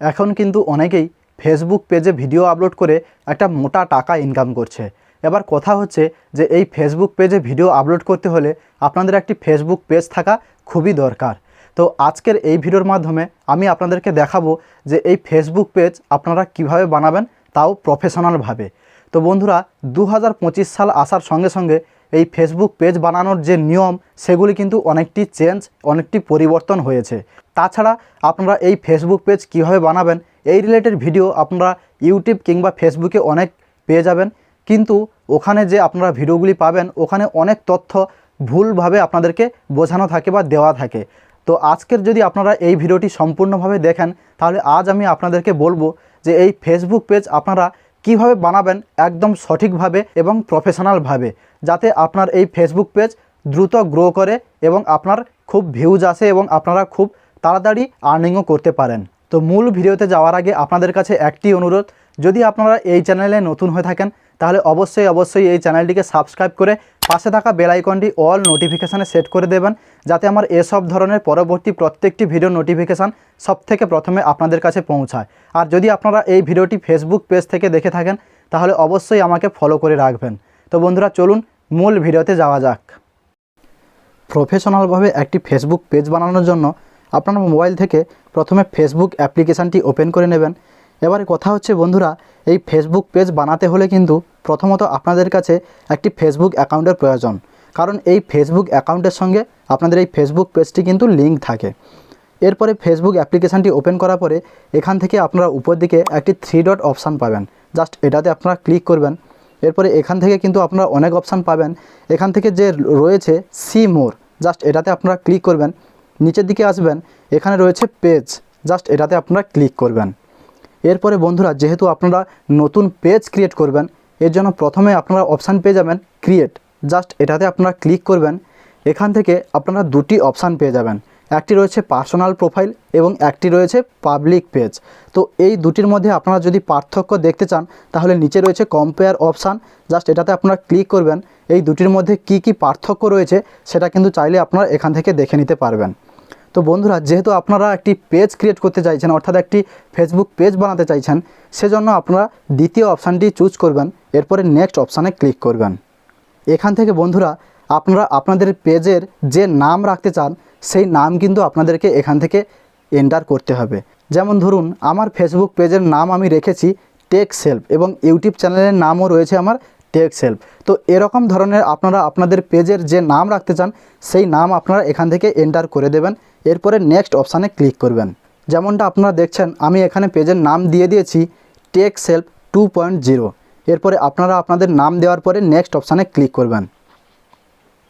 এখন কিন্তু অনেকেই ফেসবুক পেজে ভিডিও আপলোড করে একটা মোটা টাকা ইনকাম করছে। এবার কথা হচ্ছে যে এই ফেসবুক পেজে ভিডিও আপলোড করতে হলে আপনাদের একটি ফেসবুক পেজ থাকা খুবই দরকার। তো আজকের এই ভিডিওর মাধ্যমে আমি আপনাদেরকে দেখাবো যে এই ফেসবুক পেজ আপনারা কীভাবে বানাবেন তাও প্রফেশনালভাবে তো বন্ধুরা দু হাজার পঁচিশ সাল আসার সঙ্গে সঙ্গে এই ফেসবুক পেজ বানানোর যে নিয়ম, সেগুলি কিন্তু অনেকটি চেঞ্জ অনেকটি পরিবর্তন হয়েছে। তাছাড়া আপনারা এই ফেসবুক পেজ কীভাবে বানাবেন, এই রিলেটেড ভিডিও আপনারা ইউটিউব কিংবা ফেসবুকে অনেক পেয়ে যাবেন। কিন্তু ওখানে যে আপনারা ভিডিওগুলি পাবেন, ওখানে অনেক তথ্য ভুলভাবে আপনাদেরকে বোঝানো থাকে বা দেওয়া থাকে। তো আজকের যদি আপনারা এই ভিডিওটি সম্পূর্ণভাবে দেখেন, তাহলে আজ আমি আপনাদেরকে বলব যে এই ফেসবুক পেজ আপনারা কীভাবে বানাবেন একদম সঠিকভাবে এবং প্রফেশনালভাবে যাতে আপনার এই ফেসবুক পেজ দ্রুত গ্রো করে এবং আপনার খুব ভিউজ আসে এবং আপনারা খুব তাড়াতাড়ি আর্নিংও করতে পারেন। তো মূল ভিডিওতে যাওয়ার আগে আপনাদের কাছে একটি অনুরোধ, যদি আপনারা এই চ্যানেলে নতুন হয়ে থাকেন, তাহলে অবশ্যই অবশ্যই এই চ্যানেলটিকে সাবস্ক্রাইব করে পাশে থাকা বেল আইকনটি অল নোটিফিকেশানে সেট করে দেবেন, যাতে আমার এসব ধরনের পরবর্তী প্রত্যেকটি ভিডিও নোটিফিকেশান সব থেকে প্রথমে আপনাদের কাছে পৌঁছায়। আর যদি আপনারা এই ভিডিওটি ফেসবুক পেজ থেকে দেখে থাকেন, তাহলে অবশ্যই আমাকে ফলো করে রাখবেন। তো বন্ধুরা, চলুন মূল ভিডিওতে যাওয়া যাক। প্রফেশনালভাবে একটি ফেসবুক পেজ বানানোর জন্য আপনার মোবাইল থেকে প্রথমে ফেসবুক অ্যাপ্লিকেশানটি ওপেন করে নেবেন। এবারে কথা হচ্ছে, বন্ধুরা, এই ফেসবুক পেজ বানাতে হলে কিন্তু প্রথমত আপনাদের কাছে একটি ফেসবুক অ্যাকাউন্টের প্রয়োজন। কারণ এই ফেসবুক অ্যাকাউন্টের সঙ্গে আপনাদের এই ফেসবুক পেজটি কিন্তু লিঙ্ক থাকে। এরপরে ফেসবুক অ্যাপ্লিকেশানটি ওপেন করার পরে এখান থেকে আপনারা উপর দিকে একটি থ্রি ডট অপশান পাবেন। জাস্ট এটাতে আপনারা ক্লিক করবেন। এরপরে এখান থেকে কিন্তু আপনারা অনেক অপশান পাবেন। এখান থেকে যে রয়েছে সি মোর জাস্ট এটাতে আপনারা ক্লিক করবেন। নিচের দিকে আসবেন, এখানে রয়েছে পেজ জাস্ট এটাতে আপনারা ক্লিক করবেন। এরপরে বন্ধুরা, যেহেতু আপনারা নতুন পেজ ক্রিয়েট করবেন, এর জন্য প্রথমে আপনারা অপশান পেয়ে যাবেন ক্রিয়েট জাস্ট এটাতে আপনারা ক্লিক করবেন, এখান থেকে আপনারা দুটি অপশান পেয়ে যাবেন। একটি রয়েছে পার্সোনাল প্রোফাইল এবং একটি রয়েছে পাবলিক পেজ তো এই দুটির মধ্যে আপনারা যদি পার্থক্য দেখতে চান, তাহলে নিচে রয়েছে কম্পেয়ার অপশান জাস্ট এটাতে আপনারা ক্লিক করবেন, এই দুটির মধ্যে কি কি পার্থক্য রয়েছে, সেটা কিন্তু চাইলে আপনারা এখান থেকে দেখে নিতে পারবেন। তো বন্ধুরা, যেহেতু আপনারা একটি পেজ ক্রিয়েট করতে চাইছেন, অর্থাৎ একটি ফেসবুক পেজ বানাতে চাইছেন, সেজন্য আপনারা দ্বিতীয় অপশানটি চুজ করবেন, এরপরে নেক্সট অপশানে ক্লিক করবেন। এখান থেকে বন্ধুরা, আপনারা আপনাদের পেজের যে নাম রাখতে চান, সেই নাম কিন্তু আপনাদেরকে এখান থেকে এন্টার করতে হবে। যেমন ধরুন, আমার ফেসবুক পেজের নাম আমি রেখেছি টেক সেলফ এবং ইউটিউব চ্যানেলের নামও রয়েছে আমার টেক সেলফ তো এরকম ধরনের আপনারা আপনাদের পেজের যে নাম রাখতে চান, সেই নাম আপনারা এখান থেকে এন্টার করে দেবেন। এরপরে নেক্সট অপশানে ক্লিক করবেন। যেমনটা আপনারা দেখছেন, আমি এখানে পেজের নাম দিয়ে দিয়েছি tech self two point zero এরপরে আপনারা আপনাদের নাম দেওয়ার পরে নেক্সট অপশানে ক্লিক করবেন।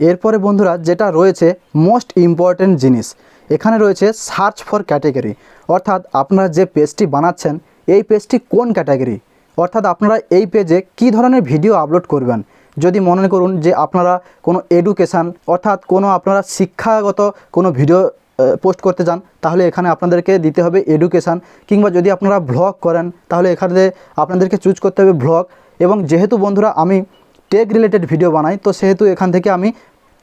এরপরে বন্ধুরা, যেটা রয়েছে মোস্ট ইম্পর্ট্যান্ট জিনিস, এখানে রয়েছে সার্চ ফর ক্যাটাগরি অর্থাৎ আপনারা যে পেজটি বানাচ্ছেন, এই পেজটি কোন ক্যাটাগরি অর্থাৎ আপনারা এই পেজে কি ধরনের ভিডিও আপলোড করবেন? যদি মনে করুন যে আপনারা কোনো এডুকেশান অর্থাৎ কোনো আপনারা শিক্ষাগত কোনো ভিডিও পোস্ট করতে যান, তাহলে এখানে আপনাদেরকে দিতে হবে এডুকেশান কিংবা যদি আপনারা ভ্লগ করেন, তাহলে এখানে আপনাদেরকে চুজ করতে হবে ভ্লগ এবং যেহেতু বন্ধুরা আমি টেক রিলেটেড ভিডিও বানাই, তো সেহেতু এখান থেকে আমি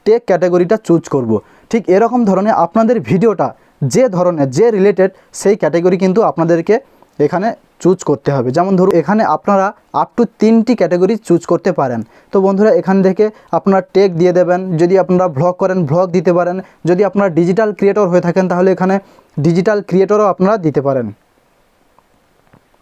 টেক ক্যাটাগরিটা চুজ করব। ঠিক এরকম ধরনের আপনাদের ভিডিওটা যে ধরনের, যে রিলেটেড সেই ক্যাটাগরি কিন্তু আপনাদেরকে এখানে চুজ করতে হবে। যেমন ধরুন, এখানে আপনারা আপ টু তিনটি ক্যাটাগরি চুজ করতে পারেন। তো বন্ধুরা, এখান থেকে আপনারা টেক দিয়ে দেবেন। যদি আপনারা ভ্লগ করেন ভ্লগ দিতে পারেন। যদি আপনারা ডিজিটাল ক্রিয়েটর হয়ে থাকেন, তাহলে এখানে ডিজিটাল ক্রিয়েটরও আপনারা দিতে পারেন।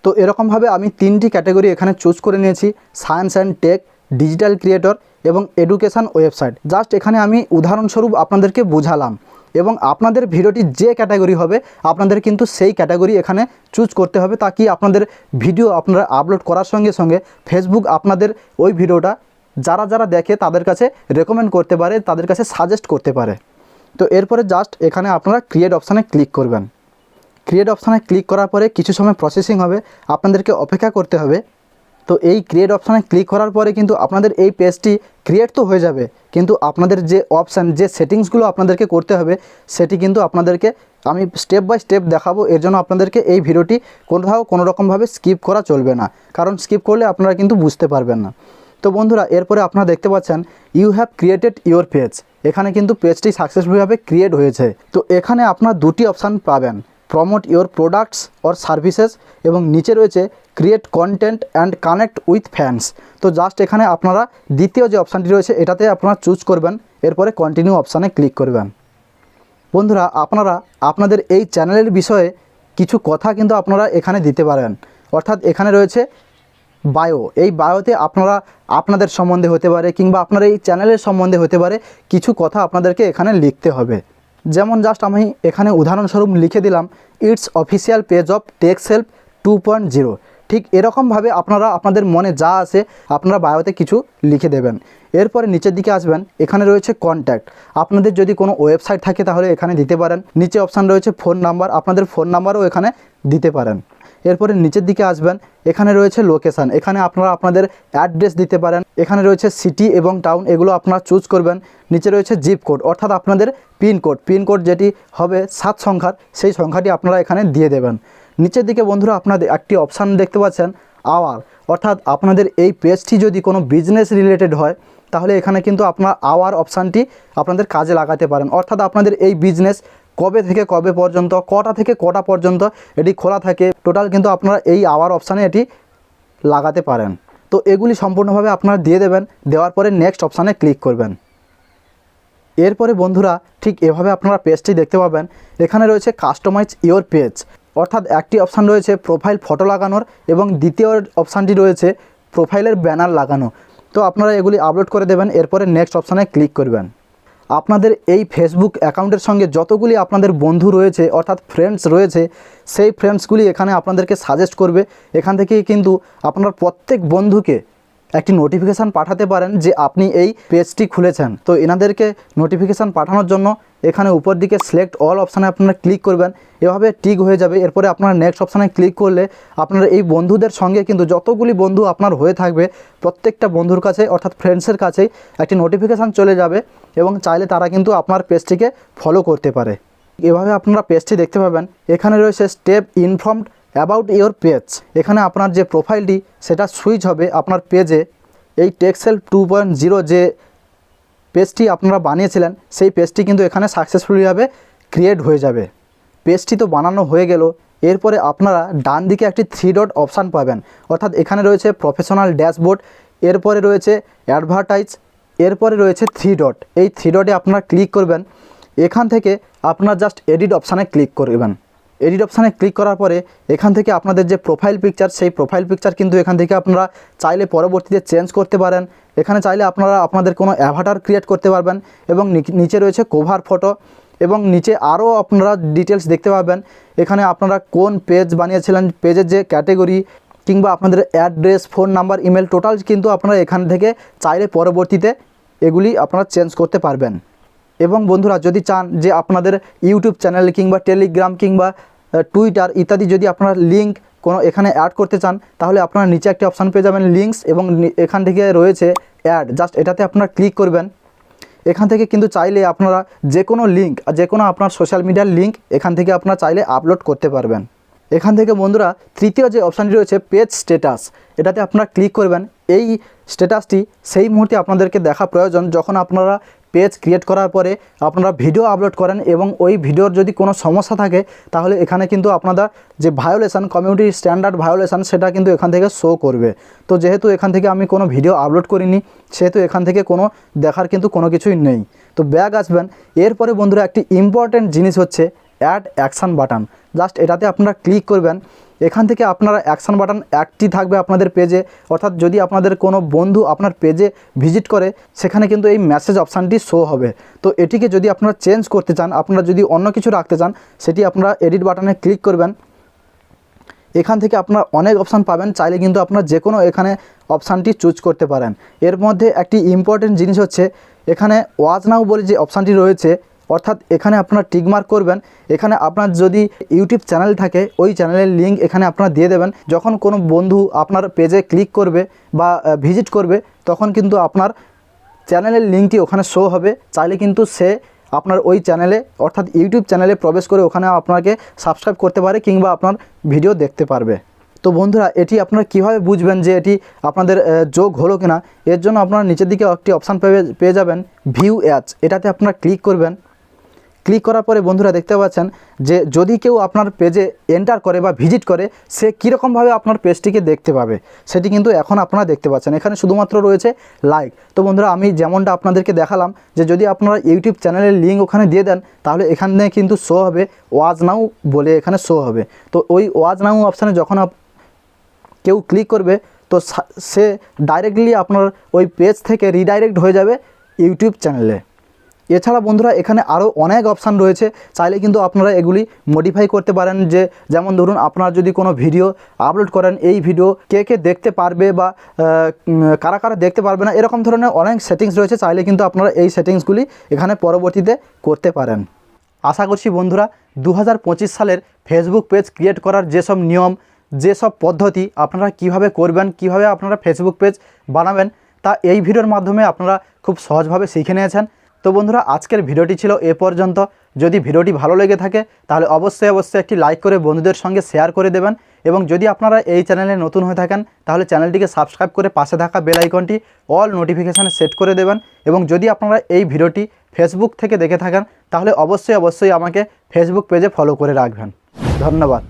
তো এরকমভাবে আমি তিনটি ক্যাটাগরি এখানে চুজ করে নিয়েছি। Science and tech digital creator এবং এডুকেশান ওয়েবসাইট জাস্ট এখানে আমি উদাহরণস্বরূপ আপনাদেরকে বুঝালাম। এবং আপনাদের ভিডিওটি যে ক্যাটাগরি হবে, আপনাদের কিন্তু সেই ক্যাটাগরি এখানে চুজ করতে হবে। তাকি আপনাদের ভিডিও আপনারা আপলোড করার সঙ্গে সঙ্গে ফেসবুক আপনাদের ওই ভিডিওটা যারা যারা দেখে তাদের কাছে রেকমেন্ড করতে পারে, তাদের কাছে সাজেস্ট করতে পারে। তো এরপরে জাস্ট এখানে আপনারা ক্রিয়েট অপশানে ক্লিক করবেন। ক্রিয়েট অপশানে ক্লিক করার পরে কিছু সময় প্রসেসিং হবে। আপনাদেরকে অপেক্ষা করতে হবে। তো এই ক্রিয়েট অপশানে ক্লিক করার পরে কিন্তু আপনাদের এই পেজটি ক্রিয়েট তো হয়ে যাবে। কিন্তু আপনাদের যে অপশান যে সেটিংসগুলো আপনাদেরকে করতে হবে, সেটি কিন্তু আপনাদেরকে আমি স্টেপ বাই স্টেপ দেখাবো। এর জন্য আপনাদেরকে এই ভিডিওটি কোথাও কোনো রকমভাবে স্কিপ করা চলবে না। কারণ স্কিপ করলে আপনারা কিন্তু বুঝতে পারবেন না। তো বন্ধুরা, এরপরে আপনারা দেখতে পাচ্ছেন you have created your page এখানে কিন্তু পেজটি সাকসেসফুলভাবে ক্রিয়েট হয়েছে। তো এখানে আপনার দুটি অপশান পাবেন। Promote your products or services এবং নিচে রয়েছে create content and connect with fans তো জাস্ট এখানে আপনারা দ্বিতীয় যে অপশানটি রয়েছে, এটাতে আপনারা চুজ করবেন, এরপরে কন্টিনিউ অপশানে ক্লিক করবেন। বন্ধুরা, আপনারা, আপনাদের এই চ্যানেলের বিষয়ে কিছু কথা কিন্তু আপনারা এখানে দিতে পারেন। অর্থাৎ এখানে রয়েছে বায়ো এই বায়োতে আপনারা আপনাদের সম্বন্ধে হতে পারে কিংবা আপনার এই চ্যানেলের সম্বন্ধে হতে পারে কিছু কথা আপনাদেরকে এখানে লিখতে হবে। যেমন জাস্ট আমি এখানে উদাহরণস্বরূপ লিখে দিলাম it's official page of tech's help two point zero ঠিক এরকমভাবে আপনারা আপনাদের মনে যা আছে আপনারা বায়োতে কিছু লিখে দেবেন। এরপরে নিচের দিকে আসবেন, এখানে রয়েছে কন্ট্যাক্ট আপনাদের যদি কোনো ওয়েবসাইট থাকে তাহলে এখানে দিতে পারেন। নিচে অপশান রয়েছে ফোন নাম্বার আপনাদের ফোন নাম্বারও এখানে দিতে পারেন। এরপরে নিচের দিকে আসবেন, এখানে রয়েছে লোকেশান এখানে আপনারা আপনাদের অ্যাড্রেস দিতে পারেন। এখানে রয়েছে সিটি এবং টাউন এগুলো আপনারা চুজ করবেন। নিচে রয়েছে জিপ কোড অর্থাৎ আপনাদের পিনকোড পিনকোড যেটি হবে সাত সংখ্যার, সেই সংখ্যাটি আপনারা এখানে দিয়ে দেবেন। নিচের দিকে বন্ধুরা আপনাদের একটি অপশান দেখতে পাচ্ছেন আওয়ার অর্থাৎ আপনাদের এই পেজটি যদি কোনো বিজনেস রিলেটেড হয়, তাহলে এখানে কিন্তু আপনার আওয়ার অপশানটি আপনাদের কাজে লাগাতে পারেন। অর্থাৎ আপনাদের এই বিজনেস কবে থেকে কবে পর্যন্ত, কটা থেকে কটা পর্যন্ত এটি খোলা থাকে টোটাল কিন্তু আপনারা এই আওয়ার অপশানে এটি লাগাতে পারেন। তো এগুলি সম্পূর্ণভাবে আপনারা দিয়ে দেবেন, দেওয়ার পরে নেক্সট অপশানে ক্লিক করবেন। এরপরে বন্ধুরা ঠিক এভাবে আপনারা পেজটি দেখতে পাবেন। এখানে রয়েছে কাস্টমাইজ ইওর পেজ অর্থাৎ একটি অপশান রয়েছে প্রোফাইল ফটো লাগানোর এবং দ্বিতীয় অপশানটি রয়েছে প্রোফাইলের ব্যানার লাগানো। তো আপনারা এগুলি আপলোড করে দেবেন, এরপরে নেক্সট অপশানে ক্লিক করবেন। আপনাদের এই ফেসবুক অ্যাকাউন্টের সঙ্গে যতগুলি আপনাদের বন্ধু রয়েছে, অর্থাৎ ফ্রেন্ডস রয়েছে, সেই ফ্রেন্ডসগুলি এখানে আপনাদেরকে সাজেস্ট করবে। এখান থেকে কিন্তু আপনার প্রত্যেক বন্ধুকে একটি নোটিফিকেশান পাঠাতে পারেন যে আপনি এই পেজটি খুলেছেন। তো এনাদেরকে নোটিফিকেশান পাঠানোর জন্য এখানে উপর দিকে সিলেক্ট অল অপশানে আপনারা ক্লিক করবেন। এভাবে টিক হয়ে যাবে। এরপরে আপনারা নেক্সট অপশানে ক্লিক করলে আপনার এই বন্ধুদের সঙ্গে কিন্তু যতগুলি বন্ধু আপনার হয়ে থাকবে, প্রত্যেকটা বন্ধুর কাছে অর্থাৎ ফ্রেন্ডসের কাছেই একটি নোটিফিকেশান চলে যাবে এবং চাইলে তারা কিন্তু আপনার পেজটিকে ফলো করতে পারে। এভাবে আপনারা পেজটি দেখতে পাবেন। এখানে রয়েছে step informed about your page এখানে আপনার যে প্রোফাইলটি সেটা সুইচ হবে আপনার পেজে এই টেক্সেল টু পয়েন্ট জিরো যে পেজটি আপনারা বানিয়েছিলেন, সেই পেজটি কিন্তু এখানে সাকসেসফুলিভাবে ক্রিয়েট হয়ে যাবে। পেজটি তো বানানো হয়ে গেল। এরপরে আপনারা ডান দিকে একটি থ্রি ডট অপশান পাবেন। অর্থাৎ এখানে রয়েছে প্রফেশনাল ড্যাশবোর্ড এরপরে রয়েছে অ্যাডভার্টাইজ এরপরে রয়েছে থ্রি ডট এই থ্রি ডটে আপনারা ক্লিক করবেন। এখান থেকে আপনার জাস্ট এডিট অপশানে ক্লিক করবেন। এডিট অপশানে ক্লিক করার পরে এখান থেকে আপনাদের যে প্রোফাইল পিকচার সেই প্রোফাইল পিকচার কিন্তু এখান থেকে আপনারা চাইলে পরবর্তীতে চেঞ্জ করতে পারেন। এখানে চাইলে আপনারা আপনাদের কোনো অ্যাভাটার ক্রিয়েট করতে পারবেন এবং নিচ- রয়েছে কোভার ফটো এবং নিচে আরও আপনারা ডিটেলস দেখতে পাবেন। এখানে আপনারা কোন পেজ বানিয়েছিলেন পেজের যে ক্যাটেগরি কিংবা আপনাদের address phone number email total কিন্তু আপনারা এখান থেকে চাইলে পরবর্তীতে এগুলি আপনারা চেঞ্জ করতে পারবেন। এবং বন্ধুরা, যদি চান যে আপনাদের ইউটিউব চ্যানেল কিংবা টেলিগ্রাম কিংবা টুইটার ইত্যাদি যদি আপনারা লিঙ্ক কোনো এখানে অ্যাড করতে চান, তাহলে আপনারা নিচে একটি অপশান পেয়ে যাবেন লিঙ্কস এবং এখান থেকে রয়েছে অ্যাড জাস্ট এটাতে আপনারা ক্লিক করবেন। এখান থেকে কিন্তু চাইলে আপনারা যে কোনো লিঙ্ক যে কোনো আপনার সোশ্যাল মিডিয়ার লিঙ্ক এখান থেকে আপনারা চাইলে আপলোড করতে পারবেন। এখান থেকে বন্ধুরা, তৃতীয় যে অপশানটি রয়েছে পেজ স্ট্যাটাস এটাতে আপনারা ক্লিক করবেন। এই স্ট্যাটাসটি সেই মুহূর্তে আপনাদেরকে দেখা প্রয়োজন, যখন আপনারা পেজ ক্রিয়েট করার পরে আপনারা ভিডিও আপলোড করেন এবং ওই ভিডিওর যদি কোনো সমস্যা থাকে, তাহলে এখানে কিন্তু আপনারা যে ভায়োলেশান কমিউনিটি স্ট্যান্ডার্ড ভায়োলেশান সেটা কিন্তু এখান থেকে শো করবে। তো যেহেতু এখান থেকে আমি কোনো ভিডিও আপলোড করিনি, সেহেতু এখান থেকে কোনো দেখার কিন্তু কোনো কিছুই নেই। তো ব্যাগ আসবেন। এরপরে বন্ধুরা একটি ইম্পর্ট্যান্ট জিনিস হচ্ছে অ্যাড অ্যাকশান বাটন জাস্ট এটাতে আপনারা ক্লিক করবেন। এখান থেকে আপনারা অ্যাকশান বাটন একটি থাকবে আপনাদের পেজে অর্থাৎ যদি আপনাদের কোনো বন্ধু আপনার পেজে ভিজিট করে, সেখানে কিন্তু এই মেসেজ অপশানটি শো হবে। তো এটিকে যদি আপনারা চেঞ্জ করতে চান, আপনারা যদি অন্য কিছু রাখতে চান, সেটি আপনারা এডিট বাটনে ক্লিক করবেন। এখান থেকে আপনারা অনেক অপশান পাবেন, চাইলে কিন্তু আপনারা যে কোনো এখানে অপশানটি চুজ করতে পারেন। এর মধ্যে একটি ইম্পর্টেন্ট জিনিস হচ্ছে, এখানে ওয়াজ নাও বলে যে অপশানটি রয়েছে অর্থাৎ এখানে আপনারা টিকমার্ক করবেন। এখানে আপনার যদি ইউটিউব চ্যানেল থাকে, ওই চ্যানেলের লিঙ্ক এখানে আপনারা দিয়ে দেবেন। যখন কোনো বন্ধু আপনার পেজে ক্লিক করবে বা ভিজিট করবে, তখন কিন্তু আপনার চ্যানেলের লিঙ্কটি ওখানে শো হবে। চাইলে কিন্তু সে আপনার ওই চ্যানেলে অর্থাৎ ইউটিউব চ্যানেলে প্রবেশ করে ওখানে আপনাকে সাবস্ক্রাইব করতে পারে কিংবা আপনার ভিডিও দেখতে পারবে। তো বন্ধুরা, এটি আপনারা কীভাবে বুঝবেন যে এটি আপনাদের যোগ হলো কিনা? এর জন্য আপনারা নিচের দিকে একটি অপশান পেয়ে পেয়ে যাবেন ভিউ অ্যাচ এটাতে আপনারা ক্লিক করবেন। ক্লিক করার পরে বন্ধুরা দেখতে পাচ্ছেন যে যদি কেউ আপনার পেজে এন্টার করে বা ভিজিট করে, সে কীরকমভাবে আপনার পেজটিকে দেখতে পাবে? সেটি কিন্তু এখন আপনারা দেখতে পাচ্ছেন। এখানে শুধুমাত্র রয়েছে লাইক তো বন্ধুরা, আমি যেমনটা আপনাদেরকে দেখালাম যে যদি আপনারা ইউটিউব চ্যানেলের লিঙ্ক ওখানে দিয়ে দেন, তাহলে এখানে কিন্তু শো হবে ওয়াজ নাও বলে এখানে শো হবে। তো ওই ওয়াজ নাও অপশানে যখন কেউ ক্লিক করবে, তো সে ডাইরেক্টলি আপনার ওই পেজ থেকে রিডাইরেক্ট হয়ে যাবে ইউটিউব চ্যানেলে এছাড়া বন্ধুরা, এখানে আরও অনেক অপশান রয়েছে। চাইলে কিন্তু আপনারা এগুলি মডিফাই করতে পারেন যে, যেমন ধরুন, আপনারা যদি কোনো ভিডিও আপলোড করেন, এই ভিডিও কে কে দেখতে পারবে বা কারা কারা দেখতে পারবে না, এরকম ধরনের অনেক সেটিংস রয়েছে। চাইলে কিন্তু আপনারা এই সেটিংসগুলি এখানে পরবর্তীতে করতে পারেন। আশা করছি বন্ধুরা দু হাজার পঁচিশ সালের ফেসবুক পেজ ক্রিয়েট করার যেসব নিয়ম, যেসব পদ্ধতি আপনারা কীভাবে করবেন, কীভাবে আপনারা ফেসবুক পেজ বানাবেন, তা এই ভিডিওর মাধ্যমে আপনারা খুব সহজভাবে শিখে নিয়েছেন। তো বন্ধুরা, আজকের ভিডিওটি ছিল এ পর্যন্ত। যদি ভিডিওটি ভালো লেগে থাকে, তাহলে অবশ্যই অবশ্যই একটি লাইক করে বন্ধুদের সঙ্গে শেয়ার করে দেবেন এবং যদি আপনারা এই চ্যানেলে নতুন হয়ে থাকেন, তাহলে চ্যানেলটিকে সাবস্ক্রাইব করে পাশে থাকা বেল আইকনটি অল নোটিফিকেশানে সেট করে দেবেন এবং যদি আপনারা এই ভিডিওটি ফেসবুক থেকে দেখে থাকেন, তাহলে অবশ্যই অবশ্যই আমাকে ফেসবুক পেজে ফলো করে রাখবেন। ধন্যবাদ।